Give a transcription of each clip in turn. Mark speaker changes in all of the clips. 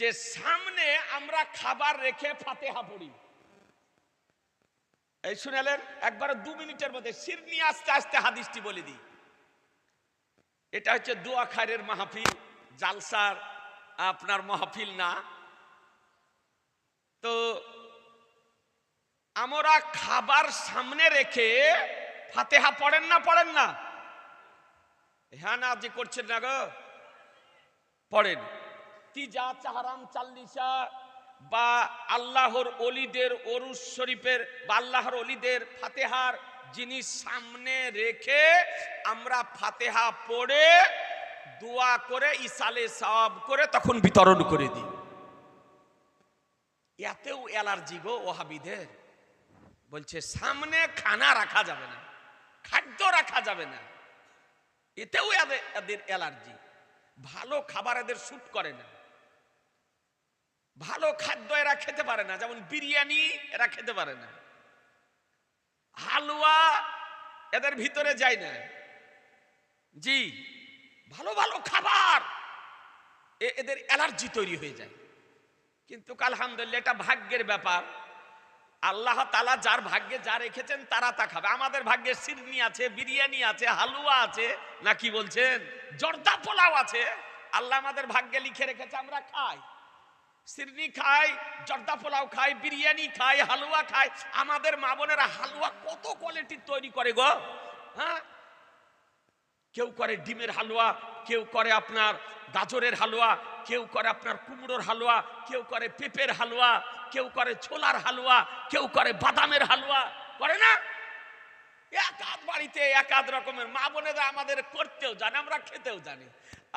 Speaker 1: যে সামনে আমরা খাবার রেখে ফাতেহা পড়ি। এই শুনেলেন একবার দু মিনিটের মধ্যে সির নিয়ে আস্তে আস্তে হাদিসটি বলে দিই। এটা হচ্ছে দোয়া খায়ের মাহফিল, জালসার, আপনার মাহফিল না। তো আমরা খাবার সামনে রেখে ফাতেহা পড়েন না পড়েন না? হ্যাঁ না যে করছেন না গো। পড়েন। তিজা চাহারাম চাল্লিশা, বা আল্লাহর অলিদের অরুস শরীফের, বা আল্লাহর অলিদের ফাতেহার জিনিস সামনে রেখে আমরা ফাতেহা পড়ে দোয়া করে ইসালে সব করে তখন বিতরণ করে দিই। এতেও অ্যালার্জি গো ওহাবিদের। বলছে, সামনে খানা রাখা যাবে না, খাদ্য রাখা যাবে না। এতেও এদের অ্যালার্জি। ভালো খাবার এদের শ্যুট করে না। ভালো খাদ্য এরা খেতে পারে না। যেমন বিরিয়ানি এরা খেতে পারে না। হালুয়া এদের ভিতরে যায় না। জি, ভালো ভালো খাবার। এদের অ্যালার্জি তৈরি হয়ে যায়। কিন্তু আলহামদুলিল্লাহ এটা ভাগ্যের ব্যাপার। আল্লাহ তালা যার ভাগ্যে যা রেখেছেন তারা তা খাবে। আমাদের ভাগ্যে সিরনি আছে, বিরিয়ানি আছে, হালুয়া আছে, না কি বলছেন? জর্দা পোলাও আছে। আল্লাহ আমাদের ভাগ্যে লিখে রেখেছে, আমরা খাই। সিরনি খায়, জর্দা পোলাও খায়, বিরিয়ানি খায়, হালুয়া খায়। আমাদের মা বোনেরা হালুয়া কত কোয়ালিটির তৈরি করে গো হ্যাঁ? কেউ করে ডিমের হালুয়া, কেউ করে আপনার গাজরের হালুয়া, কেউ করে আপনার কুমড়োর হালুয়া, কেউ করে পেঁপের হালুয়া, কেউ করে ছোলার হালুয়া, কেউ করে বাদামের হালুয়া, করে না? এক আধ বাড়িতে এক আধ রকমের। মা বোনেরা আমাদের করতেও জানে, আমরা খেতেও জানি।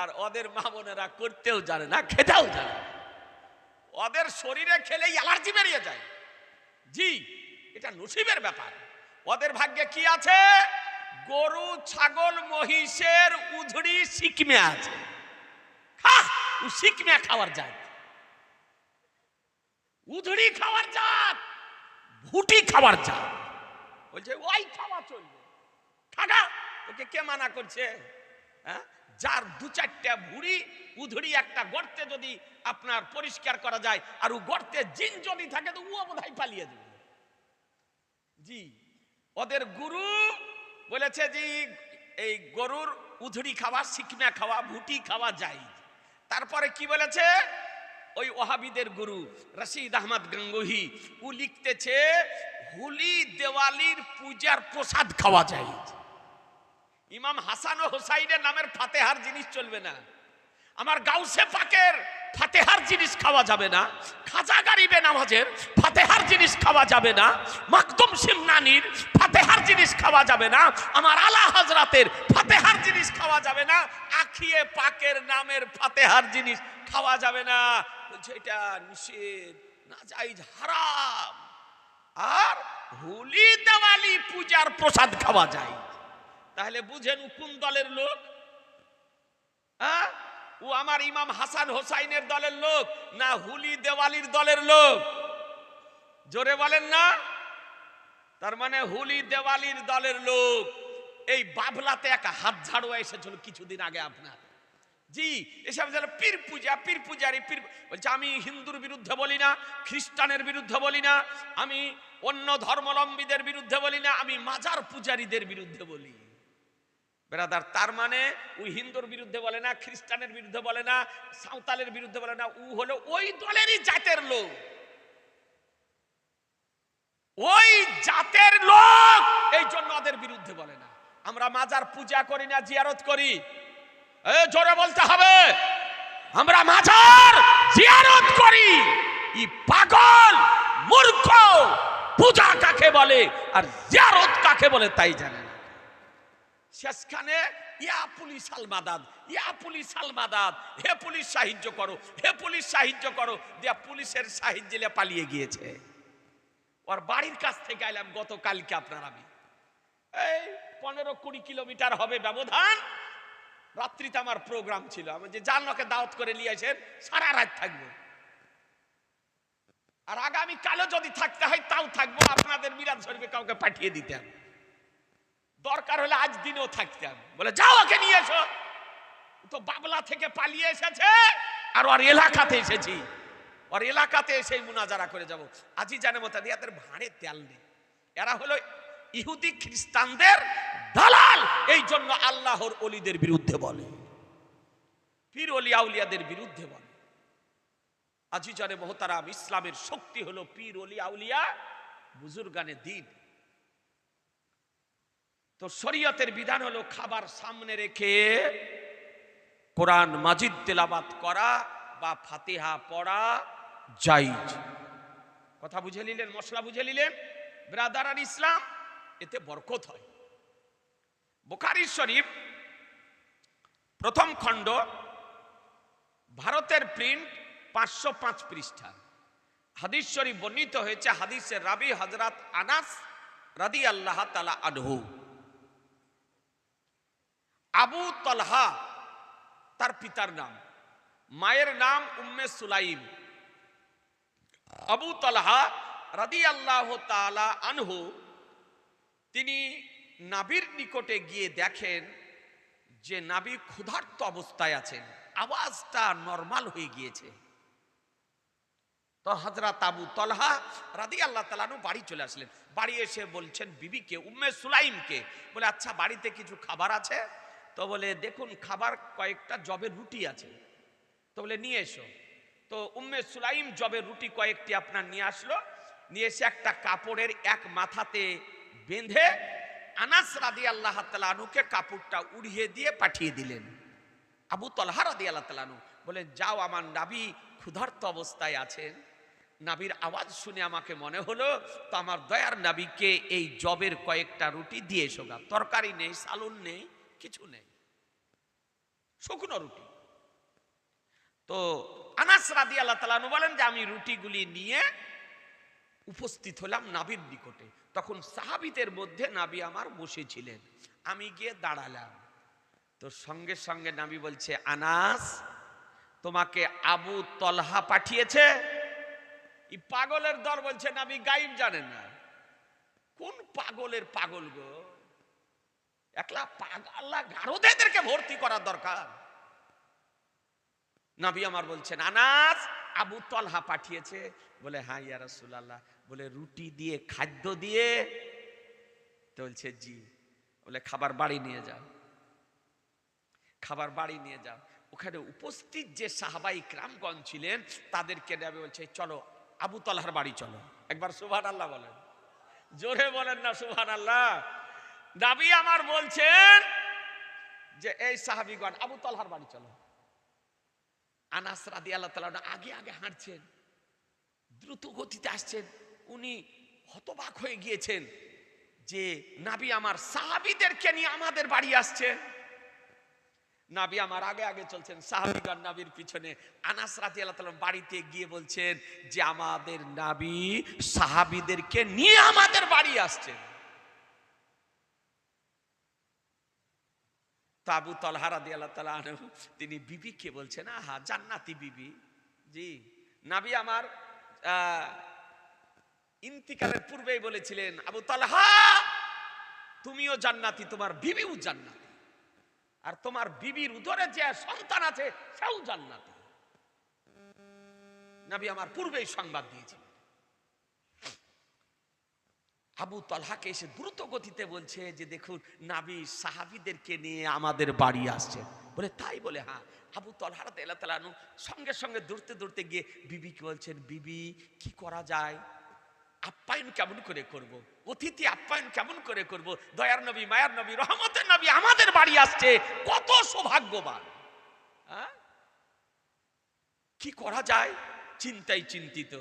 Speaker 1: আর ওদের মা বোনেরা করতেও জানে না, খেতেও জানে। ওদের শরীরে খেলেই অ্যালার্জি বেরিয়ে যায়। জি, এটা নসিবের ব্যাপার। ওদের ভাগ্যে কি আছে? গরু, ছাগল, মহিষের উধড়ি সিকমে আছে। সিকমে খাওয়ার জাত। উধড়ি খাওয়ার জাত, ভুটি খাওয়ার জাত। বলছে, ওই খাওয়া চলবে। খাগা, ওকে কে মানা করছে? হ্যাঁ? যার দু চারটা ভুড়ি উধুড়ি একটা গর্তে যদি আপনার পরিষ্কার করা যায়, আর গর্তে জিন যদি থাকে তো ও বোধহয় পালিয়ে যাবে। জি, ওদের গুরু বলেছে যে, এই গরুর উধুড়ি খাওয়া সিকমা খাওয়া, ভুটি খাওয়া যায়। তারপরে কি বলেছে? ওই ওহাবিদের গুরু রশিদ আহমদ গঙ্গুহি, ও লিখতেছে, হোলি দেওয়ালির পূজার প্রসাদ খাওয়া যায়। ইমাম হাসান ও হোসাইনের নামের ফাতেহার জিনিস চলবে না। আমার গাউসে পাকের ফাতেহার জিনিস খাওয়া যাবে না। খাজা গারিবে নামাজের ফাতেহার জিনিস খাওয়া যাবে না। মাকদুম সিমনানির ফাতেহার জিনিস খাওয়া যাবে না। আমার আলা হাজরাতের ফাতেহার জিনিস খাওয়া যাবে না। আখিয়ে পাকের নামের ফাতেহার জিনিস খাওয়া যাবে না। বলছে, এটা নিষেধ না যাই হারাম। আর হোলি দেওয়ালি পূজার প্রসাদ খাওয়া যায়। তাহলে বুঝেন কোন দলের লোক? হ্যাঁ? ও আমার ইমাম হাসান হোসাইনের দলের লোক না হুলি দেওয়ালির দলের লোক? জোরে বলেন না। তার মানে হুলি দেওয়ালির দলের লোক, এই বাবলাতে এক হাত ঝাড়ুয়া এসেছিল কিছুদিন আগে আপনার। জি, এসব পীর পূজা, পীর পূজারি, পীর বলছে, আমি হিন্দুর বিরুদ্ধে বলি না, খ্রিস্টানের বিরুদ্ধে বলি না, আমি অন্য ধর্মলম্বীদের বিরুদ্ধে বলি না, আমি মাজার পূজারীদের বিরুদ্ধে বলি। বেরাদার, তার মানে ওই হিন্দুর বিরুদ্ধে বলে না, খ্রিস্টানের বিরুদ্ধে বলে না, সাঁওতালের বিরুদ্ধে বলে না ও হলো ওই দলেরই জাতের লোক। ওই জাতের লোক এই জন্য ওদের বিরুদ্ধে বলে না। আমরা মাজার পূজা করি না, জিয়ারত করি। জোরে বলতে হবে। আমরা মাজার জিয়ারত করি। ই পাগল, মূর্খ, পূজা কাকে বলে আর জিয়ারত কাকে বলে তাই জানে না। শেষখানে, ইয়া পুলিশ আলমাদাদ ইয়া পুলিশ আলমাদাদ হে পুলিশ সাহায্য করো, হে পুলিশ সাহায্য করো, দিয়া পুলিশের সাহায্যে পালিয়ে গিয়েছে। ওর বাড়ির কাছ থেকে এলাম গতকালকে আপনার আমি। এই পনেরো কুড়ি কিলোমিটার হবে ব্যবধান। রাত্রিতে আমার প্রোগ্রাম ছিল। আমি যে যান লোকে দাওয়াত করে নিয়ে আসেন, সারা রাত থাকব। আর আগামী কালো যদি থাকতে হয়, তাও থাকব আপনাদের মিরাজ শরীফে কাউকে পাঠিয়ে দিতাম দরকার হলে আজ দিনেও থাকতাম বলে, যাও ওকে নিয়ে এসো। তো বাবলা থেকে পালিয়ে এসেছে, আর ওর এলাকাতে এসেছি। ওর এলাকাতে এসে মুনাজারা করে যাব। আজি জানে মতো এদের ভাঁড়ে তেল নেই। এরা হলো ইহুদি খ্রিস্টানদের দালাল, এই জন্য আল্লাহর অলিদের বিরুদ্ধে বলে। পীর অলি আউলিয়াদের বিরুদ্ধে বলে। আজি জানে মহতারাম ইসলামের শক্তি হলো পীর অলি আউলিয়া, বুজুর্গানে দিন তো শরীয়তের বিধান হলো খাবার সামনে রেখে কোরআন মাজিদ তেলাবাত করা বা ফাতিহা পড়া জাইজ কথা বুঝে নিলেন, মশলা বুঝে নিলেন? ব্রাদার আর ইসলাম, এতে বরকত হয়। বোখারি শরীফ, প্রথম খণ্ড, ভারতের প্রিন্ট পাঁচশো পাঁচ পৃষ্ঠা। হাদিস শরীফ বর্ণিত হয়েছে হাদিসের রাবি হজরত আনাস রাদি আল্লাহ তালা আনহু। আবু তলহা, তার পিতার নাম। মায়ের নাম উম্মে সুলাইম। আবু তলহা রাদি আল্লাহ তালা আনহু, তিনি নাবির নিকটে গিয়ে দেখেন যে নাবি ক্ষুধার্ত অবস্থায় আছেন। আওয়াজটা নর্মাল হয়ে গিয়েছে। তো হজরত আবু তলহা রাদি আল্লাহ তালানু বাড়ি চলে আসলেন। বাড়ি এসে বলছেন, বিবিকে, উম্মে সুলাইমকে। বলে আচ্ছা বাড়িতে কিছু খাবার আছে? তো বলে, দেখুন, খাবার কয়েকটা জবের রুটি আছে। তো বলে, নিয়ে এসো। তো উম্মে সুলাইম জবের রুটি কয়েকটি আপনার নিয়ে আসলো। নিয়ে এসে একটা কাপড়ের এক মাথাতে বেঁধে আনাস রাদি আল্লাহ তালানুকে কাপড়টা উড়িয়ে দিয়ে পাঠিয়ে দিলেন। আবু তলহা রাদি আল্লাহ তালানু বলে যাও, আমার নাবি ক্ষুধার্ত অবস্থায় আছেন। নাবির আওয়াজ শুনে আমাকে মনে হলো, তো আমার দয়ার নাবিকে এই জবের কয়েকটা রুটি দিয়ে এসো তরকারি নেই, সালুন নেই। কিছু নেই। শুকনো রুটি। তো আনাস রাদি আল্লাহ তালানু বলেন যে, আমি রুটিগুলি নিয়ে উপস্থিত হলাম নাবির নিকটে। তখন সাহাবিদের মধ্যে নাবি আমার বসেছিলেন। আমি গিয়ে দাঁড়ালাম। তো সঙ্গে সঙ্গে নাবি বলছে, আনাস, তোমাকে আবু তলহা পাঠিয়েছে? পাগলের দর বলছে, নাবি গাইব জানেন না। কোন পাগলের পাগল গো? একলা পাগল্লা গারদেরকে ভর্তি করার দরকার। নাবি আমার বলছেন, আনাস, আবু তলহা পাঠিয়েছে। বলে হ্যাঁ ইয়া রাসূলুল্লাহ। বলে, রুটি দিয়ে, খাদ্য দিয়ে? তো বলছে, জি। বলে, খাবার বাড়ি নিয়ে যাও। খাবার বাড়ি নিয়ে যাও। ওখানে উপস্থিত যে সাহাবাই ক্রামগঞ্জ ছিলেন, তাদেরকে নেবে বলছে, চলো, আবু তলহার বাড়ি চলো। একবার সুভান আল্লাহ বলেন। জোরে বলেন না সুভান আল্লাহ দাবি আমার বলছেন যে, এই সাহাবিগণ, আবু তলহার বাড়ি চলো। আনাস রাদি আল্লাহ তালা আগে আগে হাঁটছেন, দ্রুত গতিতে আসছেন। উনি হতবাক হয়ে গিয়েছেন যে, নাবি আমার সাহাবিদেরকে নিয়ে আমাদের বাড়ি আসছে। নাবি আমার আগে আগে চলছেন, সাহাবিগণ নাবির পিছনে। আনাস রাতি আল্লাহ বাড়িতে গিয়ে বলছেন যে, আমাদের নাবি সাহাবিদেরকে নিয়ে আমাদের বাড়ি আসছেন। তাবু তলহারা দিয়ে আল্লাহ তালা তিনি বিবিকে বলছেন, আহা, জান্নাতি বিবি। জি, নাবি আমার ইন্তিকালের পূর্বেই বলেছিলেন, আবু তালহা, তুমিও জান্নাতি, তোমার বিবিও জান্নাতি। আর তোমার বিবির উদরে যে সন্তান আছে, সেও জান্নাতি। নাবি আমার পূর্বেই সংবাদ দিয়েছিলেন। আবু তলহাকে এসে দ্রুত গতিতে বলছে যে, দেখুন, নাবি সাহাবিদেরকে নিয়ে আমাদের বাড়ি আসছে। বলে, তাই বলে হ্যাঁ। আবু তলহার তেলা তেলানু সঙ্গে সঙ্গে দৌড়তে দৌড়তে গিয়ে বিবিকে বলছেন, বিবি, কি করা যায়? আপ্যায়ন কেমন করে করব। অতিথি আপ্যায়ন কেমন করে করব। দয়ার নবী, মায়ার নবী, রহমতের নবী আমাদের বাড়ি আসছে। কত সৌভাগ্যবান। হ্যাঁ কি করা যায়? চিন্তাই চিন্তিত।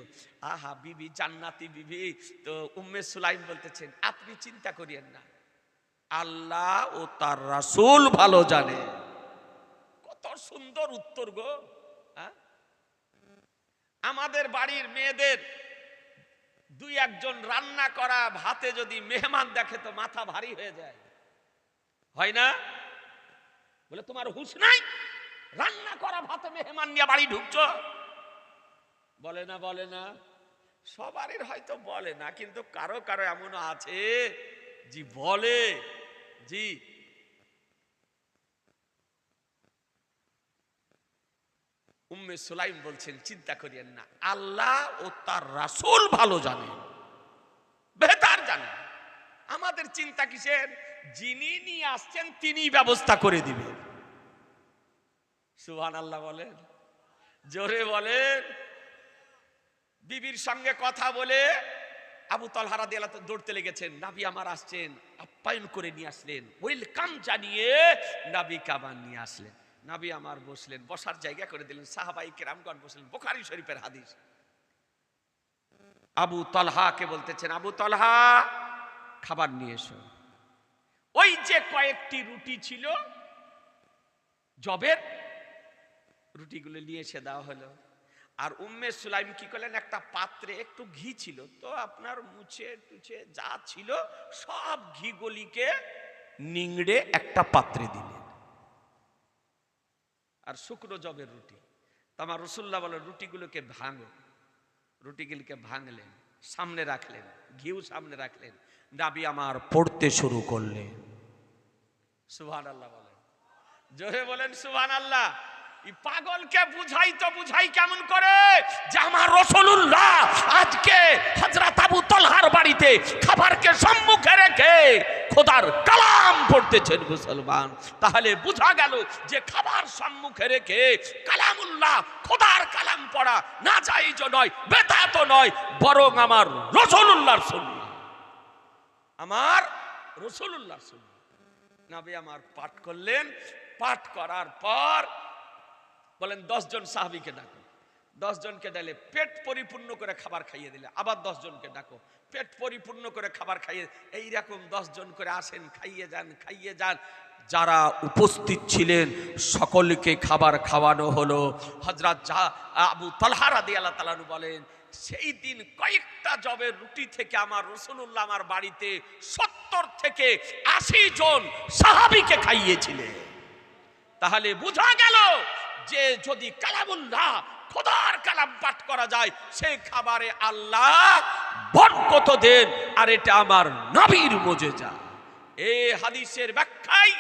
Speaker 1: আহা, বিবি, জান্নাতি বিবি, তো উম্মে সুলাইম বলতেছেন, আপনি চিন্তা করিয়েন না। আল্লাহ ও তার রাসুল ভালো জানে। কত সুন্দর উত্তর গো? আমাদের বাড়ির মেয়েদের দুই একজন রান্না করা ভাতে যদি মেহমান দেখে তো মাথা ভারী হয়ে যায়। হয় না? বলে, তোমার হুশ নাই? রান্না করা ভাতে মেহমান নিয়ে বাড়ি ঢুকছো? বলে না বলে না। সবারই হয়তো বলে না, কিন্তু কারও কারও এমন আছে জি বলে। জি। উম্মে সুলাইম বলছেন, চিন্তা করিয়েন না, আল্লাহ ও তার রাসূল ভালো জানেন, বেহতার জানেন। আমাদের চিন্তা কিসের? যিনি নিয়ে আসছেন, তিনি ব্যবস্থা করে দিবেন। সুবহান আল্লাহ বলেন। জোরে বলেন। বিবির সঙ্গে কথা বলে আবু তলহারা দিয়ে দৌড়তে লেগেছেন নাবি আমার আসছেন, আপ্যায়ন করে নিয়ে আসলেন, ওয়েলকাম জানিয়ে নাবি কাবান নিয়ে আসলেন। নাবি আমার বসলেন, বসার জায়গা করে দিলেন সাহাবাই কেরামগণ বসলেন, বোখারি শরীফের হাদিস। আবু তলহাকে বলতেছেন, আবু তলহা, খাবার নিয়ে এসো। ওই যে কয়েকটি রুটি ছিল জবের রুটিগুলো নিয়ে এসে দেওয়া হলো। আর উম্মে সুলাইম কি করলেন? একটা পাত্রে একটু ঘি ছিল, তো আপনার মুছে টুছে যা ছিল সব ঘিগুলিকে নিংড়ে একটা পাত্রে দিলেন। আর শুকনো জবের রুটি। তো আমার রসুল্লাহ বলে, রুটিগুলোকে ভাঙো। রুটিগুলিকে ভাঙলেন, সামনে রাখলেন, ঘিউ সামনে রাখলেন, নাবি আমার পড়তে শুরু করলেন। সুবহান আল্লাহ বলেন। জোরে বলেন সুবহান আল্লাহ পাগলকে বুঝাই তো বুঝাই কেমন করে যে আমার রসুল্লাহ আজকে হজরত আবু তলহার বাড়িতে খাবারকে সম্মুখে রেখে খোদার কালাম পড়তেছেন মুসলমান। তাহলে বোঝা গেল যে খাবার সম্মুখে রেখে কালামুল্লাহ খোদার কালাম পড়া না যাইজ নয় বেতাত নয়, বরং আমার রসুল্লাহর সুন্নাহ। আমার রসুল্লাহর সুন্নাহ। নবী আমার পাঠ করলেন, পাঠ করার পর বলেন দশজন সাহাবিকে ডাকো। দশজনকে দিলে পেট পরিপূর্ণ করে খাবার খাইয়ে দিলে, আবার দশজনকে ডাকো। পেট পরিপূর্ণ করে খাবার খাইয়ে, এইরকম দশজন করে আসেন, খাইয়ে যান খাইয়ে যান। যারা উপস্থিত ছিলেন, সকলকে খাবার খাওয়ানো হলো। হজরত যা আবু তালহারা আল্লাহ তালানু বলেন, সেই দিন কয়েকটা জবের রুটি থেকে আমার রসুল্লাহ আমার বাড়িতে সত্তর থেকে আশি জন সাহাবিকে খাইয়েছিলেন। তাহলে বোঝা গেল যে যদি কালামুল্লাহ খোদার কালাম পাঠ করা যায়, সেই খাবারে আল্লাহ বরকত দেন, আর এটা আমার নবীর মজে যা এই হাদিসের ব্যাখ্যায়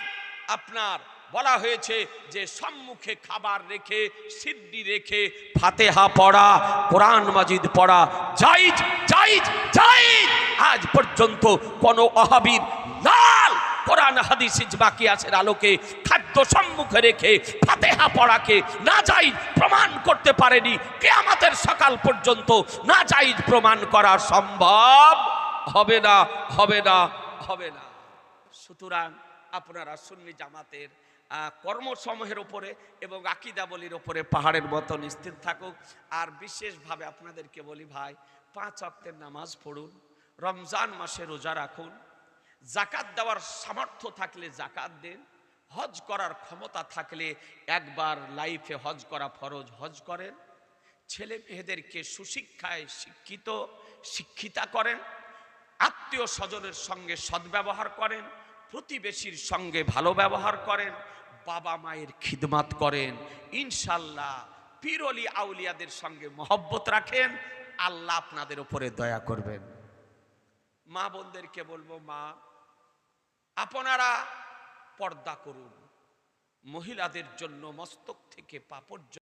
Speaker 1: আপনার বলা হয়েছে যে সম্মুখে খাবার রেখে সিদ্ধি রেখে, ফাতেহা পড়া, কোরআন মাজিদ পড়া, জাইজ জাইজ জাইজ, আজ পর্যন্ত কোনো অহাবির লাল কোরআন, হাদিস, ইজমা, কিয়াসের আলোকে, খাদ্য সম্মুখে রেখে, ফাতেহা পড়াকে না যাই প্রমাণ করতে পারেনি। কে আমাদের সকাল পর্যন্ত না যাই প্রমাণ করা সম্ভব হবে না হবে না হবে না। সুতরাং আপনারা সুন্নি জামাতের কর্মসমূহের উপরে এবং আকিদাবলির ওপরে পাহাড়ের মতন স্থির থাকুক। আর বিশেষভাবে আপনাদেরকে বলি ভাই, পাঁচ অক্টের নামাজ পড়ুন, রমজান মাসে রোজা রাখুন জাকাত দেওয়ার সামর্থ্য থাকলে জাকাত দেন, হজ করার ক্ষমতা থাকলে একবার লাইফে হজ করা ফরজ হজ করেন। ছেলে মেয়েদেরকে সুশিক্ষায় শিক্ষিত, শিক্ষিতা করেন, আত্মীয় স্বজনের সঙ্গে সদ্ব্যবহার করেন, প্রতিবেশীর সঙ্গে ভালো ব্যবহার করেন, বাবা মায়ের খিদমাত করেন, ইনশাল্লাহ পিরলি আউলিয়াদের সঙ্গে মহব্বত রাখেন, আল্লাহ আপনাদের উপরে দয়া করবেন। মা বোনদেরকে বলব, মা আপনারা পর্দা করুন। মহিলাদের জন্য মস্তক থেকে পা পর্যন্ত